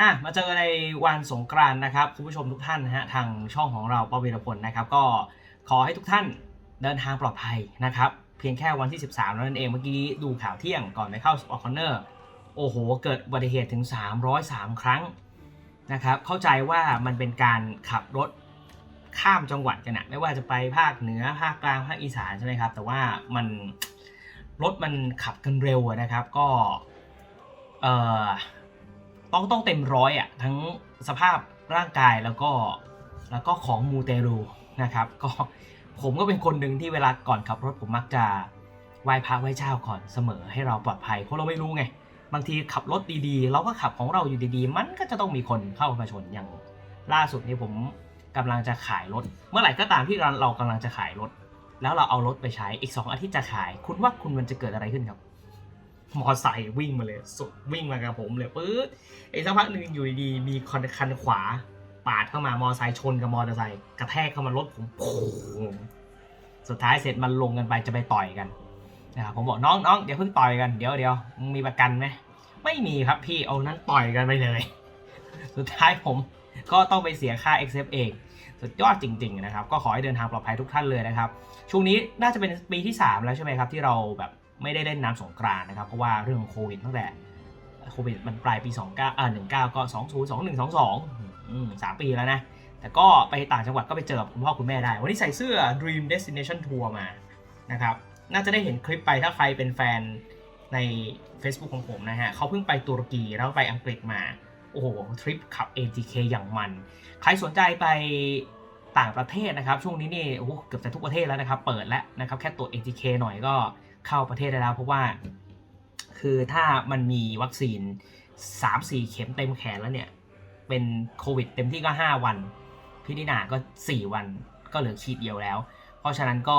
อะมาเจอในวันสงกรานต์นะครับคุณผู้ชมทุกท่านนะฮะทางช่องของเราปวีรพลนะครับก็ขอให้ทุกท่านเดินทางปลอดภัยนะครับเพียงแค่วันที่ 13นั่นเองเมื่อกี้ดูข่าวเที่ยงก่อนไปเข้าสปอร์ตคอนเนอร์โอ้โห เกิดอุบัติเหตุถึง 303 ครั้งนะครับเข้าใจว่ามันเป็นการขับรถข้ามจังหวัดกันนะไม่ว่าจะไปภาคเหนือภาคกลางภาคอีสานใช่ไหมครับ แต่ว่ามันรถมันขับกันเร็วนะครับ ก็เอ่อ ต้องต้องเต็มร้อยอะทั้งสภาพร่างกายแล้วก็แล้วก็ของมูเตลูนะครับก็ผมก็เป็นคนหนึ่งที่เวลาก่อนขับรถผมมักจะไหว้พระไหว้เจ้าก่อนเสมอให้เราปลอดภัยเพราะเราไม่รู้ไง บางทีขับรถดีๆ เราก็ขับของเราอยู่ดีๆ มันก็จะต้องมีคนเข้ามาชนอย่างล่าสุดนี้ผมกำลังจะขายรถ เมื่อไหร่ก็ตามที่เราเรากำลังจะขายรถ แล้วเราเอารถไปใช้อีก 2 อาทิตย์จะขาย คุณว่าคุณมันจะเกิดอะไรขึ้นครับ มอไซค์วิ่งมาเลย สุดวิ่งมากับผมเลยปื๊ดไอ้สักพักหนึ่งอยู่ดีๆมีคันคันขวาปาดเข้ามามอไซค์ชนกับมอเตอร์ไซค์กระแทกเข้ามารถผมโผสุดท้ายเสร็จมันลงกันไปจะไปต่อยกันนะครับผมบอกน้องน้องเดี๋ยวเพิ่งต่อยกันเดี๋ยวเดี๋ยวมีประกันไหมไม่มีครับพี่เอานั้นต่อยกันไปเลย สุดท้ายผมก็ต้องไปเสียค่า XF เองสุดยอดจริง ๆ นะครับ ก็ขอให้เดินทางปลอดภัยทุกท่านเลยนะครับ ช่วงนี้น่าจะเป็นปีที่ 3 แล้วใช่ไหมครับ ที่เราแบบ ไม่ได้เล่นน้ำสงกรานนะครับ เพราะว่าเรื่องโควิดตั้งแต่โควิดมันปลายปี 29อ่า19 ก็ 20 21 22อืมสามปีแล้วนะ แต่ก็ไปต่างจังหวัดก็ไปเจอกับคุณพ่อคุณแม่ได้ วันนี้ใส่เสื้อ Dream Destination Tour มานะครับ น่าจะได้เห็นคลิปไปถ้าใครเป็นแฟนใน Facebook ของผมนะฮะเขาเพิ่งไปตุรกีแล้วไปอังกฤษมา โอ้โห ทริปขับ ATK อย่างมัน ใครสนใจไปต่างประเทศนะครับ ช่วงนี้นี่โอ้เกือบจะทุกประเทศแล้วนะครับ เปิดแล้วนะครับ แค่ตรว ATK หน่อยก็ เข้าประเทศได้แล้ว เพราะว่า คือถ้ามันมีวัคซีน 3-4 เข็มเต็มแขนแล้วเนี่ย เป็นโควิดเต็มที่ก็ 5 วันพี่นินาก็ 4 วันก็เหลือขีดเดียวแล้ว เพราะฉะนั้นก็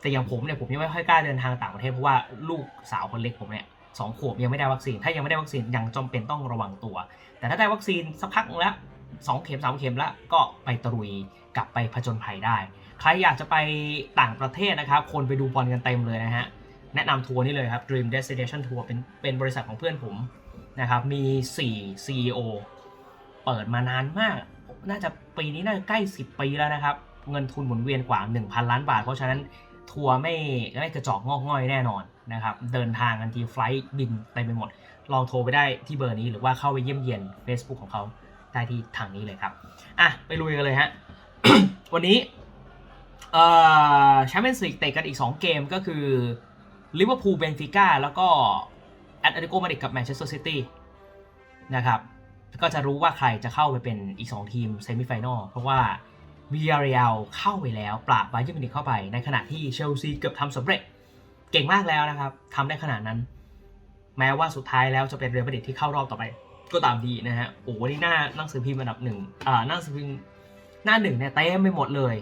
แต่อย่างผมเนี่ยผมยังไม่ค่อยกล้าเดินทางต่างประเทศเพราะว่าลูกสาวคนเล็กผมเนี่ยสองขวบยังไม่ได้วัคซีน ถ้ายังไม่ได้วัคซีนยังจำเป็นต้องระวังตัว แต่ถ้าได้วัคซีนสักพักแล้ว สองเข็มสามเข็มแล้วก็ไปตรุยกลับไปผจญภัยได้ ใครอยากจะไปต่างประเทศนะครับ คนไปดูบอลกันเต็มเลยนะฮะ แนะนำทัวร์นี่เลยครับ Dream Destination Tour เป็นเป็นบริษัทของเพื่อนผมนะครับ มี 4 CEO เปิดมานานมาก น่าจะปีนี้น่าจะใกล้ 10 ปีแล้วนะครับ เงินทุนหมุนเวียนกว่า 1,000 ล้านบาท เพราะฉะนั้นทัวร์ไม่ไม่กระจอกงอกง่อยแน่นอนนะครับ เดินทางกันทีไฟล์บินเต็มไปหมด ลองโทรไปได้ที่เบอร์นี้หรือว่าเข้าไปเยี่ยมเยียน Facebook ของเขา ได้ที่ทางนี้เลยครับอะไปลุยกันเลยฮะ วันนี้เอ่อแชมเปี้ยนส์ลีกเตะกันอีก 2 เกมก็คือลิเวอร์พูลเบนฟิก้าแล้วก็แอตเลติโกมาดริดกับแมนเชสเตอร์ซิตี้นะครับ ก็จะรู้ว่าใครจะเข้าไปเป็นอีก 2 ทีมเซมิไฟแนลเพราะว่าวิยาเรียลเข้าไปแล้ว ปราบบาเยิร์นมิวนิกเข้าไป ในขณะที่เชลซีเกือบทำสำเร็จเก่งมากแล้วนะครับทำได้ขนาดนั้น แม้ว่าสุดท้ายแล้วจะเป็นเรอัลมาดริดที่เข้ารอบต่อไป ก็ตามดีนะฮะโอ้โหนี่หน้าหนังสือพิมพ์อันดับหนึ่งอ่าหนังสือพิมพ์หน้าหนึ่งเนี่ยเต็มไปหมดเลย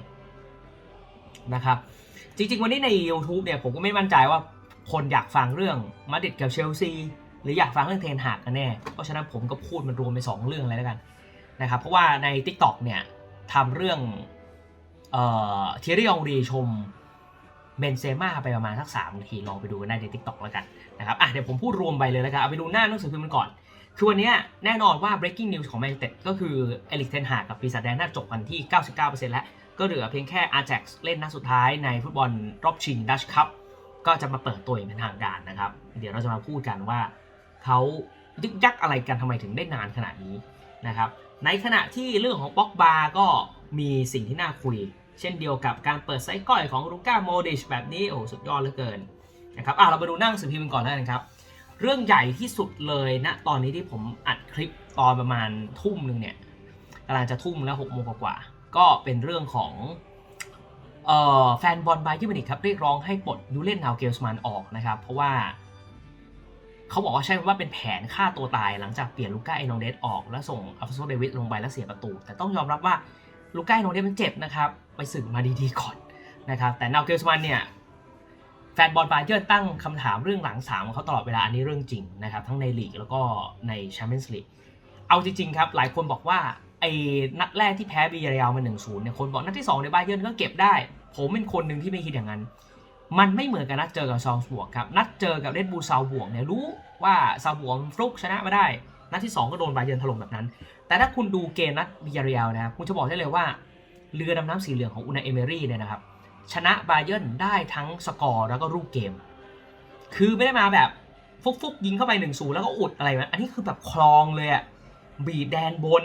นะครับ จริง ๆ วันนี้ใน YouTube เนี่ยผมก็ไม่มั่นใจว่าคนอยากฟังเรื่องมาดิดกับเชลซีหรืออยากฟังเรื่องเทนหากกันแน่ เพราะฉะนั้นผมก็พูดมันรวมเป็นสองเรื่องเลยแล้วกันนะครับ เพราะว่าใน TikTok เนี่ยทำเรื่องเอ่อเทียรี่องรีชมเบนเซม่าไปประมาณสักสามนาทีลองไปดูกันได้ใน TikTok แล้วกันนะครับอะเดี๋ยวผมพูดรวมไปเลยแล้วกันเอาไปดูหน้าหนังสือพิมพ์มันก่อน คือวันนี้แน่นอนว่า breaking news ของแมนเต็ดก็คือเอลิกเทนหากับปีศาจแดงน่าจบกันที่ 99%แล้ว ก็เหลือเพียงแค่ Ajax เล่นนัดสุดท้ายในฟุตบอลรอบชิงดัชคัพก็จะมาเปิดตัวอย่างเป็นทางการนะครับ เดี๋ยวเราจะมาพูดกันว่าเขายึกยักอะไรกันทำไมถึงได้นานขนาดนี้นะครับ ในขณะที่เรื่องของป็อกบาก็มีสิ่งที่น่าคุย เช่นเดียวกับการเปิดไซก้อยของลูก้าโมดิชแบบนี้โอ้สุดยอดเหลือเกินนะครับอะเราไปดูนั่งสือพิมพ์กันก่อนแล้วกันครับ เรื่องใหญ่ที่สุดเลยนะ ตอนนี้ที่ผมอัดคลิปตอนประมาณทุ่มหนึ่งเนี่ยกำลังจะทุ่มแล้วหกโมงกว่าก็เป็นเรื่องของออแฟนบอลบาเยิร์มิวนิกครับเรียกร้องให้ปลดยูเลนนาวเกลสมานออกนะครับ เพราะว่า เขาบอกว่าใช่ว่าเป็นแผนฆ่าตัวตายหลังจากเปลี่ยนลูก้าเอโนเดสออก แล้วส่งอัฟโซเดวิดลงไปแล้วเสียประตู แต่ต้องยอมรับว่าลูก้าเอโนเดสมันเจ็บนะครับ ไปสึกมาดีๆก่อนนะครับแต่นาวเกลสมานเนี่ย แฟนบอลบาเยิร์ตั้งคำถามเรื่องหลังสามของเขาตลอดเวลาอันนี้เรื่องจริงนะครับ ทั้งในลีกแล้วก็ในแชมเปี้ยนส์ลีกเอาจริงๆครับ หลายคนบอกว่าไอ้นัดแรกที่แพ้บีเรียลมา1-0เนี่ยคนบอกนัดที่2ในบาเยิร์นก็เก็บได้ ผมเป็นคนหนึ่งที่ไม่คิดอย่างนั้น มันไม่เหมือนกับนัดเจอกับซองสบวกครับนัดเจอกับเรดบูลซาวบวกเนี่ยรู้ว่าซาวบวกฟลุกชนะมาได้ นัดที่ 2 ก็โดนบาเยิร์ถล่มแบบนั้น แต่ถ้าคุณดูเกมนัดบิยาเรียลนะครับคุณจะบอกได้เลยว่าเรือดำน้ำสีเหลืองของอุนาเอเมรี่เนี่ยนะครับ ชนะบาเยิร์นได้ทั้งสกอร์แล้วก็รูปเกม คือไม่ได้มาแบบฟุกฟุกๆยิงเข้าไป1นศูนย์แล้วก็อุดอะไรแบบอันนี้คือแบบคลองเลยอะบีบแดนบน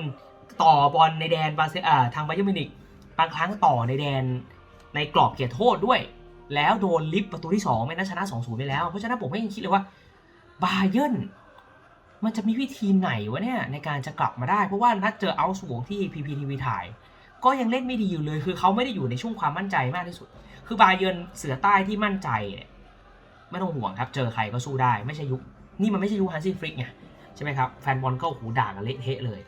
ต่อบอลในแดนบาเซอ่าทางบาเยิร์นมินิกบางครั้งต่อในแดนในกรอบเขตโทษด้วย แล้วโดนลิฟต์ประตูที่2ไม่น่าชนะ2-0ไปแล้ว เพราะฉะนั้นผมก็ยังคิดเลยว่าบาเยิร์นมันจะมีวิธีไหนวะเนี่ยในการจะกลับมาได้ เพราะว่านัดเจอเอาสวงที่ PPTV ถ่าย ก็ยังเล่นไม่ดีอยู่เลย คือเขาไม่ได้อยู่ในช่วงความมั่นใจมากที่สุด คือบาเยิร์นเสือใต้ที่มั่นใจเนี่ยไม่ต้องห่วงครับ เจอใครก็สู้ได้ไม่ใช่ยุคนี่มันไม่ใช่ยุคฮันซี่ฟริกไงใช่ไหมครับ แฟนบอลก็หูด่ากันเละเทะเลย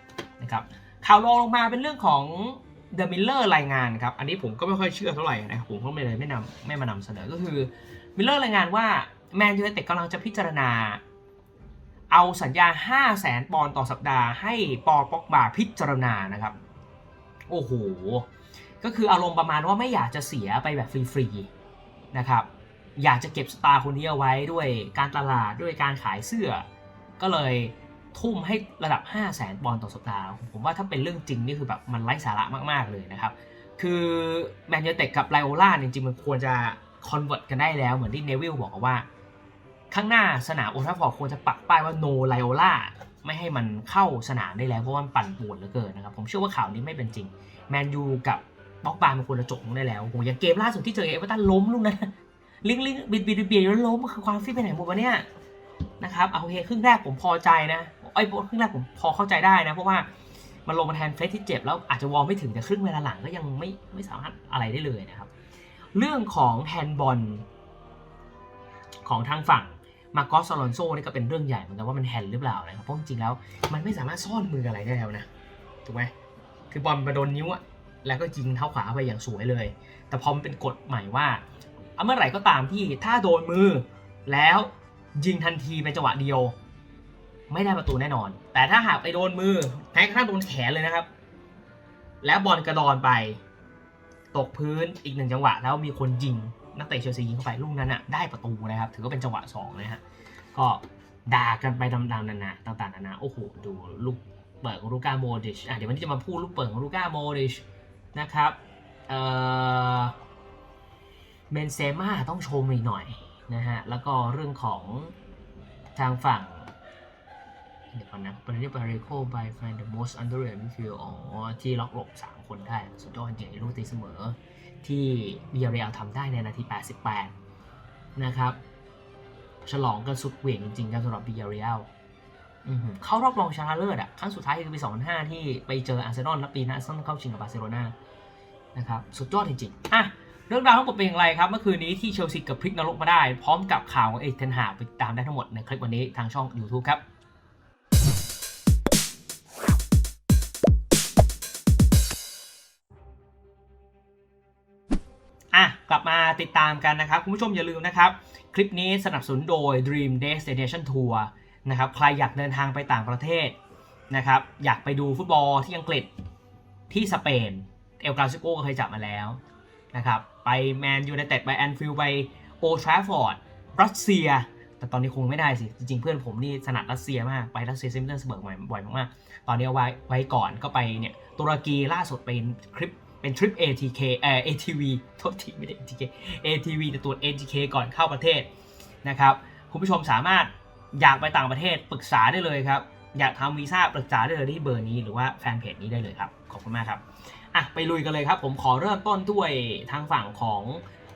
นะครับข่าวรองลงมาเป็นเรื่องของเดอะมิลเลอร์รายงานครับ อันนี้ผมก็ไม่ค่อยเชื่อเท่าไหร่นะครับ ผมก็ไม่เลยไม่นำไม่มานำเสนอก็คือมิลเลอร์รายงานว่าแมนยูไนเต็ดกำลังจะพิจารณา เอาสัญญา 5 0 0แสนปอนด์ต่อสัปดาห์ให้ปอป็อกบาพิจารณานะครับ โอ้โห ก็คืออารมณ์ประมาณว่าไม่อยากจะเสียไปแบบฟรีๆนะครับ อยากจะเก็บสตาร์คนนี้เอาไว้ด้วยการตลาดด้วยการขายเสื้อ ก็เลยทุ่มให้ระดับ 5 0 0แสนปอนด์ต่อสัปดาห์ ผมว่าถ้าเป็นเรื่องจริงนี่คือแบบมันไร้สาระมากๆเลยนะครับ คือแมนยูเต็ดกับไลโอล่าจริงๆ มันควรจะคอนเวิร์ตกันได้แล้วเหมือนที่เนวิลบอกว่า ข้างหน้าสนามโอทัฟฟอร์ควรจะปักป้ายว่า no ไลโอล่า ไม่ให้มันเข้าสนามได้แล้วเพราะมันปั่นป่วนเหลือเกินนะครับ ผมเชื่อว่าข่าวนี้ไม่เป็นจริง แมนยูกับบ็อกบาร์มันควรจะจบลงได้แล้วโอ้โหอย่างเกมล่าสุดที่เจอเอเวอร์ตันล้มลูกนั้นลิงลิงบิดบิดบิดบิดแล้วล้มคือความฟิตไปไหนหมดวะเนี่ยนะครับเอาโอเคครึ่งแรกผมพอใจนะไอ้ครึ่งแรกผมพอเข้าใจได้นะ เพราะว่ามันลงมาแทนเฟสที่เจ็บแล้วอาจจะวอร์มไม่ถึงแต่ครึ่งเวลาหลังก็ยังไม่ไม่สามารถอะไรได้เลยนะครับ เรื่องของแฮนด์บอลของทางฝั่ง มาโกอสซอลอนโซนี่ก็เป็นเรื่องใหญ่เหมือนกันว่ามันแฮนหรือเปล่านะครับเพราะจริงๆแล้วมันไม่สามารถซ่อนมืออะไรได้แล้วนะถูกไหมคือบอลมาโดนนิ้วอะแล้วก็ยิงเท้าขวาไปอย่างสวยเลย แต่พอมันเป็นกฎใหม่ว่าเมื่อไหร่ก็ตามที่ถ้าโดนมือแล้วยิงทันทีเป็นจังหวะเดียว ไม่ได้ประตูแน่นอน แต่ถ้าหากไปโดนมือแม้กระทั่งโดนแขนเลยนะครับ แล้วบอลกระดอนไป ตกพื้นอีกหนึ่งจังหวะแล้วมีคนยิง นักเตะเชลซียิงเข้าไปลูกนั้นอะได้ประตูนะครับ ถือว่าเป็นจังหวะสองนะฮะก็ด่ากันไปดำๆนานาต่างๆนานาโอ้โหดูลูกเปิดของลูก้าโมดิชอะเดี๋ยววันนี้จะมาพูดลูกเปิดของลูก้าโมดิชนะครับเอ่อเบนเซม่าต้องชมอีกหน่อยนะฮะแล้วก็เรื่องของทางฝั่งเดี๋ยวก่อนนะปาริปาริโค by find the most underrated midfield อ๋อที่ล็อกหลบ 3 คนได้ สุดยอดจริงลูกตีเสมอ ที่เบียร์เรียลทำได้ในนาที 88 นะครับ ฉลองกันสุดเหวี่ยงจริงๆครับสำหรับเบียร์เรียลเข้ารอบรองชนะเลิศอะครั้งสุดท้ายคือปี 2005 ที่ไปเจออาร์เซนอลแล้วปีนั้นอาร์เซนอลเข้าชิงกับบาร์เซโลนานะครับ สุดยอดจริงๆอะเรื่องราวทั้งหมดเป็นอย่างไรครับ เมื่อคืนนี้ที่เชลซีกับพลิกนรกมาได้ พร้อมกับข่าวของเอกเทนหากไปติดตามได้ทั้งหมดในคลิปวันนี้ทางช่อง YouTube ครับ กลับมาติดตามกันนะครับ คุณผู้ชมอย่าลืมนะครับ คลิปนี้สนับสนุนโดย Dream Destination Tour นะครับใครอยากเดินทางไปต่างประเทศนะครับอยากไปดูฟุตบอลที่อังกฤษที่สเปน เอลกาซิโกก็เคยจับมาแล้วนะครับไปแมนยูไนเต็ดไปแอนฟิลด์ไปโอทราฟอร์ดรัสเซีย แต่ตอนนี้คงไม่ได้สิ จริงๆ เพื่อนผมนี่ถนัดรัสเซียมาก ไปรัสเซียซิมเตอร์สเบิร์กบ่อยมากๆ ตอนนี้เอาไว้ไว้ก่อนก็ไปเนี่ยตุรกีล่าสุดเป็นคลิป เป็นทริป ATK เอ่อ ATV โทษทีไม่ได้ ATK ATV แต่ตัวจ ATK ก่อนเข้าประเทศนะครับคุณผู้ชมสามารถอยากไปต่างประเทศปรึกษาได้เลยครับ อยากทำวีซ่าปรึกษาได้เลยที่เบอร์นี้หรือว่าแฟนเพจนี้ได้เลยครับ ขอบคุณมากครับอะไปลุยกันเลยครับ ผมขอเริ่มต้นด้วยทางฝั่งของ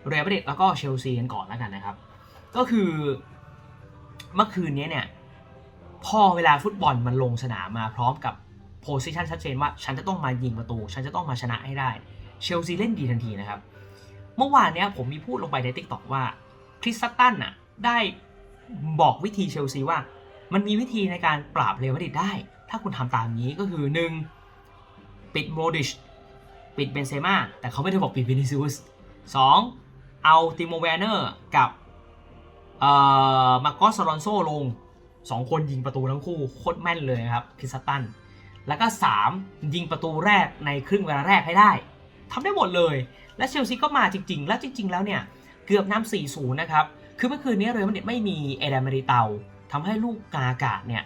เรอัลมาดริดแล้วก็เชลซีกันก่อนแล้วกันนะครับ ก็คือเมื่อคืนนี้เนี่ยพอเวลาฟุตบอลมันลงสนามมาพร้อมกับ โพสิชันชัดเจนว่า ฉันจะต้องมายิงประตู ฉันจะต้องมาชนะให้ได้ เชลซีเล่นดีทันทีนะครับ เมื่อวานเนี้ยผมมีพูดลงไปใน t ิ k t o k ว่าคริสตันน่ะได้บอกวิธีเชลซีว่า มันมีวิธีในการปราบเรอัลมาดริดได้ ถ้าคุณทำตามนี้ก็คือ 1. ปิดโมดิชปิดเบนเซม่าแต่เขาไม่ได้บอกปิดวินิซิอุสสองเอาติโมแวนเนอร์กับเอ่อมาโกสซารอนโซลงสองคนยิงประตูทั้งคู่โคตรแม่นเลยครับคริสตัน แล้วก็ 3 ยิงประตูแรกในครึ่งเวลาแรกให้ได้ทำได้หมดเลย และเชลซีก็มาจริง ๆ แล้วจริง ๆ แล้วเนี่ย เกือบนำ4-0 นะครับ คือเมื่อคืนนี้เรอัลมาดริดไม่มีเอเดนมาริเตาทำให้ลูกกาอากาศเนี่ย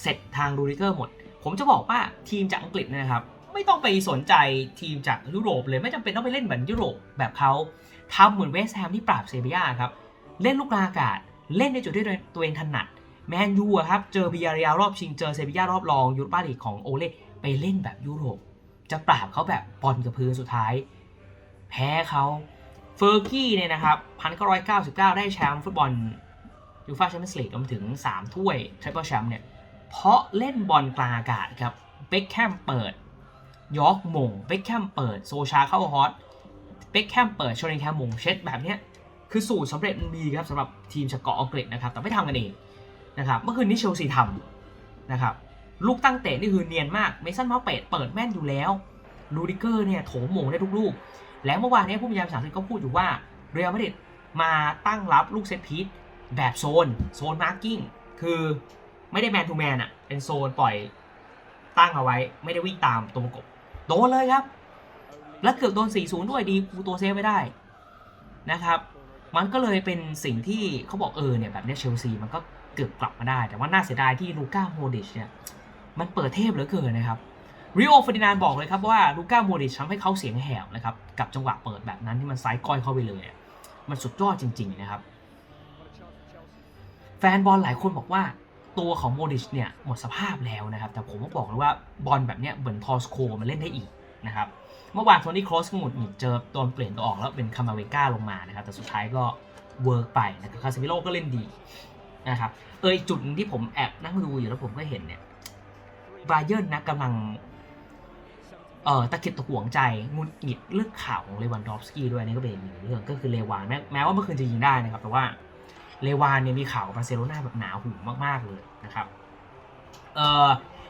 เสร็จทางรูริเกอร์หมด ผมจะบอกว่าทีมจากอังกฤษนะครับไม่ต้องไปสนใจทีมจากยุโรปเลยไม่จำเป็นต้องไปเล่นเหมือนยุโรปแบบเขาทำเหมือนเวสต์แฮมที่ปราบเซบียาครับเล่นลูกกาอากาศเล่นในจุดที่ตัวเองถนัด แมนยูอะครับเจอบียาเรียลรอบชิงเจอเซบียารอบรองยูโรปาลีกของโอเล่ไปเล่นแบบยุโรปจะปราบเขาแบบบอลกับพื้นสุดท้าย แพ้เขาเฟอร์กี้เนี่ยนะครับ1999ได้แชมป์ฟุตบอลยูฟ่าแชมเปี้ยนส์ลีกรวมถึง 3 ถ้วยทริปเปิลแชมป์เนี่ย เพราะเล่นบอลกลางอากาศครับเบคแคมเปิด ยอร์กมงเบคแคมเปิด โซชาเข้าฮอตเบคแคมเปิดโชเนแคมมงเช็ดแบบเนี้ย คือสูตรสำเร็จมันมีครับสำหรับทีมจากเกาะอังกฤษนะครับ แต่ไม่ทำกันเอง นะครับเมื่อคืนนี้เชลซีทำนะครับลูกตั้งเตะนี่คือเนียนมากเมสันมาเปดเปิดแม่นอยู่แล้วลูดิเกอร์เนี่ยโถมหมงได้ทุกลูก แล้วเมื่อวานนี้ผู้บรรยายภาษาอังกฤษก็พูดอยู่ว่าเรอัลมาดริดมาตั้งรับลูกเซตพีทแบบโซนโซนมาร์กิ้งคือไม่ได้แมนทูแมนอะเป็นโซนปล่อยตั้งเอาไว้ไม่ได้วิ่งตามตัวประกบโดนเลยครับ แล้วเกือบโดน 4-0 ด้วยดีกูตัวเซฟไม่ได้นะครับ มันก็เลยเป็นสิ่งที่เขาบอกเออเนี่ยแบบเนี้ยเชลซีมันก็ เกือบกลับมาได้ แต่ว่าน่าเสียดายที่ลูก้าโมดิชเนี่ยมันเปิดเทพเหลือเกินนะครับริโอเฟอร์ดินานบอกเลยครับว่าลูก้าโมดิชทำให้เขาเสียงแหบนะครับกับจังหวะเปิดแบบนั้นที่มันไซด์ก้อยเข้าไปเลย มันสุดยอดจริง ๆ นะครับ แฟนบอลหลายคนบอกว่าตัวของโมดิชเนี่ยหมดสภาพแล้วนะครับ แต่ผมก็บอกเลยว่าบอลแบบเนี้ยเหมือนทอสโคมันเล่นได้อีกนะครับเมื่อวานโทนี่ครอสก็หงุดหงิดเจอโดนเปลี่ยนตัวออกแล้วเป็นคามาเวก้าลงมานะครับแต่สุดท้ายก็เวิร์กไปนะครับคาซิมิโลก็เล่นดี นะครับเอออีกจุดที่ผมแอบนั่งดูอยู่แล้วผมก็เห็นเนี่ยบาเยิร์นนะกำลังเออตะเข็ดตะหวงใจงุนหงิดเรื่องข่าวของเลวันดอฟสกี้ด้วยนี่ก็เป็นอีกหนึ่งเรื่องก็คือเลวานแม้แม้ว่าเมื่อคืนจะยิงได้นะครับ แต่ว่าเลวานเนี่ยมีข่าวบาร์เซโลนาแบบหนาหูมาก ๆ เลยนะครับเอ่อ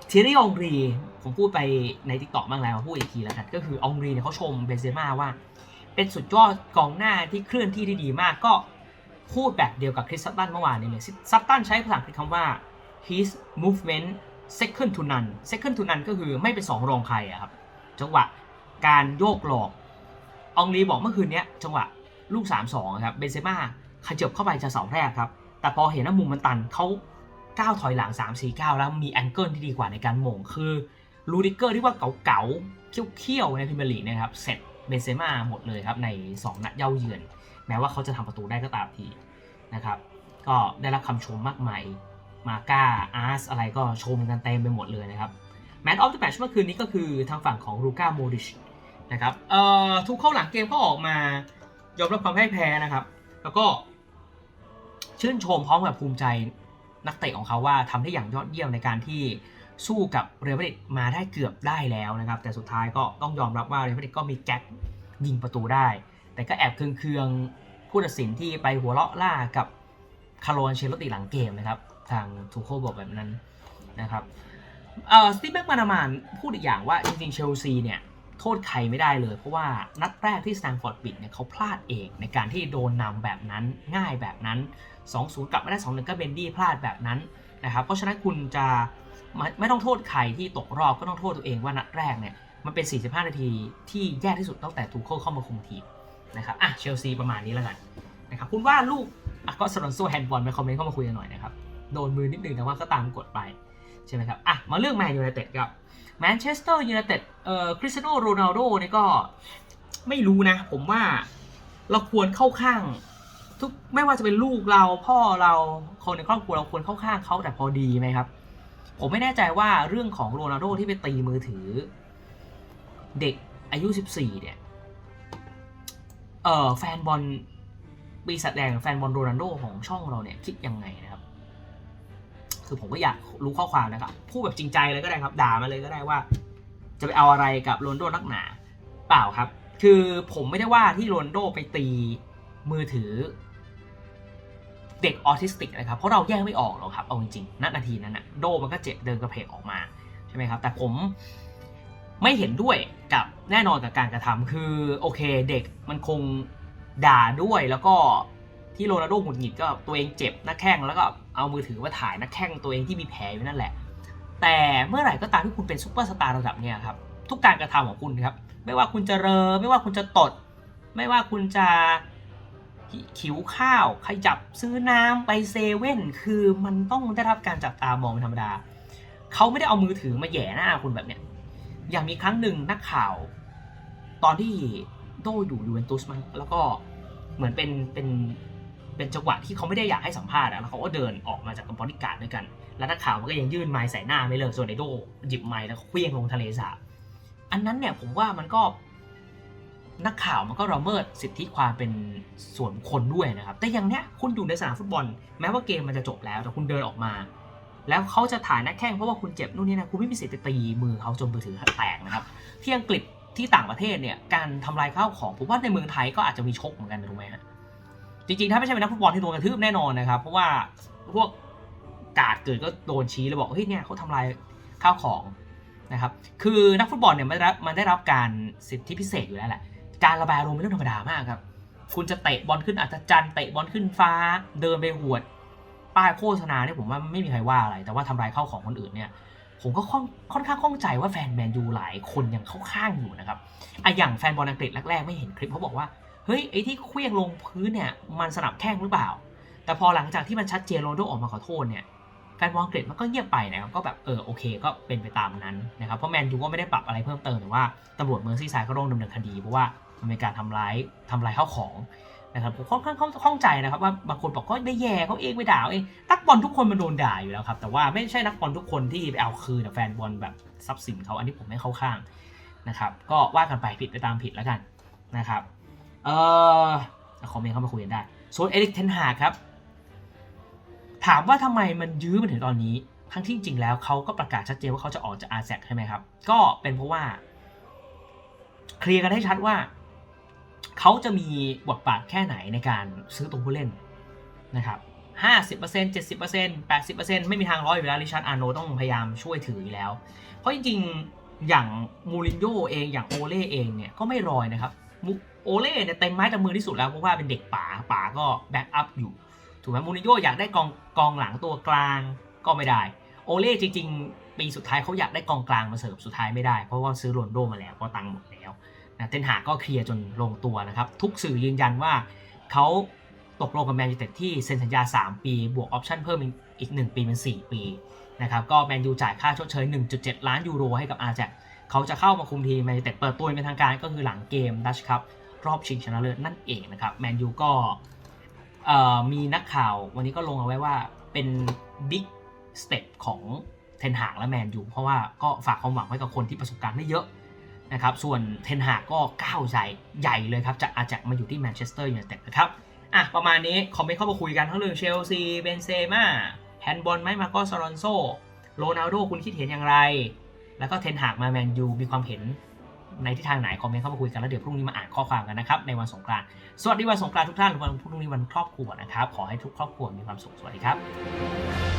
เทียรี่องรีผมพูดไปในทิกตอกบ้างแล้วพูดอีกทีแล้วกันก็คือองรีเนี่ยเขาชมเบนเซม่าว่า เป็นสุดยอดกองหน้าที่เคลื่อนที่ได้ดีมากก็ พูดแบบเดียวกับคริสซัตตันเมื่อวานนี้เลยซัตตันใช้ภาษาอังกฤษคำว่า his movement second to none second to none ก็คือไม่เป็นสองรองใครอะครับ จังหวะการโยกหลอก องรีบอกเมื่อคืนเนี้ยจังหวะลูก 3-2 ครับ เบนเซม่าขยับเข้าไปจะเสาแรกครับ แต่พอเห็นว่ามุมมันตันเขาก้าวถอยหลัง 3 4 9 แล้วมีแองเกิลที่ดีกว่าในการหม่งคือลูดิเกอร์ที่ว่าเก๋าๆเขี้ยวๆในพรีเมียร์ลีกนะครับ เสร็จเบนเซม่าหมดเลยครับใน 2 นัดเย้าเยือน แม้ว่าเขาจะทำประตูได้ก็ตามทีนะครับ ก็ได้รับคำชมมากมายมาก้าอาร์สอะไรก็ชมกันเต็มไปหมดเลยนะครับแมนออฟเดอะแมชเมื่อคืนนี้ก็คือทางฝั่งของลูก้าโมดิชนะครับเอ่อทุกเข้าหลังเกมก็ออกมายอมรับความพ่ายแพ้นะครับ แล้วก็ชื่นชมพร้อมกับภูมิใจนักเตะของเขาว่าทำได้อย่างยอดเยี่ยมในการที่สู้กับเรอัลมาดริดมาได้เกือบได้แล้วนะครับ แต่สุดท้ายก็ต้องยอมรับว่าเรอัลมาดริดก็มีแก๊กยิงประตูได้ แต่ก็แอบเคืองๆผู้ตัดสินที่ไปหัวเราะล่ากับคาร์โลอนเชลติหลังเกมนะครับ ทางทูโคบอกแบบนั้นนะครับเอ่อสตีเฟนมานามานพูดอีกอย่างว่าจริงๆเชลซีเนี่ยโทษใครไม่ได้เลย เพราะว่านัดแรกที่สแตนฟอร์ดปิดเนี่ยเขาพลาดเองในการที่โดนนำแบบนั้นง่ายแบบนั้น 2-0 กลับไมาได้ 2-1 ก็เบนดี้พลาดแบบนั้นนะครับเพราะฉะนั้นคุณจะไม่ไม่ต้องโทษใครที่ตกรอบก็ต้องโทษตัวเองว่านัดแรกเนี่ยมันเป็น 45 นาทีที่แย่ที่สุดตั้งแต่ทูเคิลเข้ามาคุมทีม นะครับอะเชลซีประมาณนี้แล้วกันนะครับคุณว่าลูกอะก็สโลนโซแฮนด์บอลไปคอมเมนต์เข้ามาคุยกันหน่อยนะครับโดนมือนิดนึงแต่ว่าก็ตามกดไปใช่ไหมครับอะมาเรื่องแมนยูไนเต็ดครับแมนเชสเตอร์ยูไนเต็ดเอ่อคริสเตียโนโรนัลโดนี่ก็ไม่รู้นะ ผมว่าเราควรเข้าข้าง ทุกไม่ว่าจะเป็นลูกเราพ่อเราคนในครอบครัวเราควรเข้าข้างเขาแต่พอดีไหมครับ ผมไม่แน่ใจว่าเรื่องของโรนัลโดที่ไปตีมือถือ เด็กอายุ 14 เนี่ย เอ่อแฟนบอลปีศาจแดงแฟนบอลโรนัลโดของช่องเราเนี่ยคิดยังไงนะครับ คือผมก็อยากรู้ข้อความนะครับพูดแบบจริงใจเลยก็ได้ครับ ด่ามาเลยก็ได้ว่า จะไปเอาอะไรกับโรนลโดนักหนา เปล่าครับ คือผมไม่ได้ว่าที่โรนลโดไปตีมือถือ เด็กออทิสติกนะครับ เพราะเราแยกไม่ออกหรอกครับเอาจริงๆณนาทีนั้นนะโดมันก็เจ็บเดินกระเพกออกมาใช่ไหมครับ แต่ผมไม่เห็นด้วย กับแน่นอนกับการกระทำคือโอเคเด็กมันคงด่าด้วยแล้วก็ที่โรนัลโดหงุดหงิดก็ตัวเองเจ็บหน้าแข้งแล้วก็เอามือถือมาถ่ายหน้าแข้งตัวเองที่มีแผลอยู่นั่นแหละ แต่เมื่อไหร่ก็ตามที่คุณเป็นซุปเปอร์สตาร์ระดับเนี้ยครับทุกการกระทำของคุณครับไม่ว่าคุณจะเรอไม่ว่าคุณจะตด ไม่ว่าคุณจะขิวข้าวขยับซื้อน้ำไปเซเว่นคือมันต้องได้รับการจับตามองเป็นธรรมดาเขาไม่ได้เอามือถือมาแย่หน้าคุณแบบเนี้ย อย่างมีครั้งหนึ่งนักข่าว ตอนที่โดอยู่ยูเวนตุสมั้งแล้วก็เหมือนเป็นเป็นเป็นจังหวะที่เขาไม่ได้อยากให้สัมภาษณ์อะแล้วเขาก็เดินออกมาจากกับบริการดด้วยกัน แล้วนักข่าวมันก็ยังยื่นไม้ใส่หน้าไม่เลิกส่วนไอโดหยิบไม้แล้วเคลี้ยงลงทะเลสาบอันนั้นเนี่ยผมว่ามันก็นักข่าวมันก็ละเมิดสิทธิความเป็นส่วนบุคคลด้วยนะครับ แต่อย่างเนี้ยคุณอยู่ในสนามฟุตบอล แม้ว่าเกมมันจะจบแล้วแต่คุณเดินออกมา แล้วเขาจะถ่ายนักแข่งเพราะว่าคุณเจ็บนู่นนี่นะคุณไม่มีสิทธิ์ไปตีมือเขาจนมือถือแตกนะครับที่อังกฤษที่ต่างประเทศเนี่ยการทำลายข้าวของผมว่าในเมืองไทยก็อาจจะมีชกเหมือนกันถูกไหมฮะจริงๆ ถ้าไม่ใช่เป็นนักฟุตบอลที่โดนกระทืบแน่นอนนะครับ เพราะว่าพวกกาดเกิดก็โดนชี้แล้วบอกเฮ้ยเนี่ยเขาทำลายข้าวของนะครับคือนักฟุตบอลเนี่ยมันได้รับมันได้รับการสิทธิพิเศษอยู่แล้วแหละการระบายอารมณ์เป็นเรื่องธรรมดามากครับคุณจะเตะบอลขึ้นอัศจรรย์เตะบอลขึ้นฟ้า เดินไปหวด ป้ายโฆษณาเนี่ยผมว่าไม่มีใครว่าอะไร แต่ว่าทำลายข้าวของคนอื่นเนี่ย ผมก็ค่อนข้างข้องใจว่าแฟนแมนยูหลายคนยังเข้าข้างอยู่นะครับไออย่างแฟนบอลอังกฤษแรกๆไม่เห็นคลิปเขาบอกว่าเฮ้ยไอที่เคลี้ยงลงพื้นเนี่ยมันสนับแข้งหรือเปล่า แต่พอหลังจากที่มันชัดเจนโรนลโดออกมาขอโทษเนี่ยแฟนบอลอังกฤษมันก็เงียบไปนะครับก็แบบเออโอเค ก็เป็นไปตามนั้นนะครับเพราะแมนยูก็ไม่ได้ปรับอะไรเพิ่มเติมแต่ว่าตำรวจเมอร์ซีไซด์ก็ต้องดำเนินคดีเพราะว่ามันเป็นการทำร้ายทำลายข้าวของ นะครับผมค่อนข้างข้องใจนะครับว่าบางคนบอกก็ได้แย่เขาเองไปด่าเขาเองนักบอลทุกคนมันโดนด่าอยู่แล้วครับแต่ว่าไม่ใช่นักบอลทุกคนที่ไปเอาคืนแฟนบอลแบบทรัพย์สินเขาอันนี้ผมไม่เข้าข้างนะครับก็ว่ากันไปผิดไปตามผิดแล้วกันนะครับเออคอมเมนต์เข้ามาคุยกันได้ส่วนเอริกเทนฮาครับถามว่าทำไมมันยื้อมาถึงตอนนี้ ทั้งที่จริงแล้วเขาก็ประกาศชัดเจนว่าเขาจะออกจากอาแซกใช่ไหมครับ ก็เป็นเพราะว่า เคลียร์กันให้ชัดว่า เขาจะมีบทบาทแค่ไหนในการซื้อตัวผู้เล่นนะครับห้าสิบเปอร์เซ็นต์เจ็ดสิบเปอร์เซ็นต์แปดสิบเปอร์เซ็นต์ไม่มีทางร้อยอยู่แล้วริชาร์ดอาร์โนต้องพยายามช่วยถืออยู่แล้ว เพราะจริงๆ อย่างมูรินโญ่เองอย่างโอเล่เองเนี่ยก็ไม่รอยนะครับโอเล่เนี่ยเต็มไม้เต็มมือที่สุดแล้วเพราะว่าเป็นเด็กป่าป่าก็แบ็กอัพอยู่ ถูกไหมมูรินโญ่อยากได้กองกองหลังตัวกลางก็ไม่ได้ โอเล่จริง ๆ ปีสุดท้ายเขาอยากได้กองกลางมาเสริมสุดท้ายไม่ได้ เพราะว่าซื้อโรนโดมาแล้วเพราะตังค์หมดแล้ว เทนหากก็เคลียร์จนลงตัวนะครับ ทุกสื่อยืนยันว่าเขาตกลงกับแมนยูเต็ดที่เซ็นสัญญา 3 ปี บวกออปชั่นเพิ่มอีก 1 ปีเป็น 4 ปีนะครับก็แมนยูจ่ายค่าชดเชย 1.7 ล้านยูโรให้กับอาแจกเขาจะเข้ามาคุมทีมแมนยูเต็ดเปิดตัวเป็นทางการก็คือหลังเกมดัชคัพรอบชิงชนะเลิศนั่นเองนะครับแมนยูก็มีนักข่าววันนี้ก็ลงเอาไว้ว่าเป็นบิ๊กสเต็ปของเทนหากและแมนยูเพราะว่าก็ฝากความหวังไว้กับคนที่ประสบการณ์ไม่เยอะ นะครับส่วนเทนหากก็ก้าวใหญ่ใหญ่เลยครับจากอาจากมาอยู่ที่แมนเชสเตอร์ยูไนเต็ดนะครับอะประมาณนี้คอมเมนต์เข้ามาคุยกันทั้งเรื่องเชลซีเบนเซม่าแฮนด์บอลไหมมาโกซารอนโซโรนัลโดคุณคิดเห็นอย่างไร แล้วก็เทนหากมาแมนยูมีความเห็นในทิศทางไหนคอมเมนต์เข้ามาคุยกันแล้วเดี๋ยวพรุ่งนี้มาอ่านข้อความกันนะครับในวันสงกรานต์สวัสดีวันสงกรานต์ทุกท่านวันพรุ่งนี้วันครอบครัวนะครับขอให้ทุกครอบครัวมีความสุขสวัสดีครับ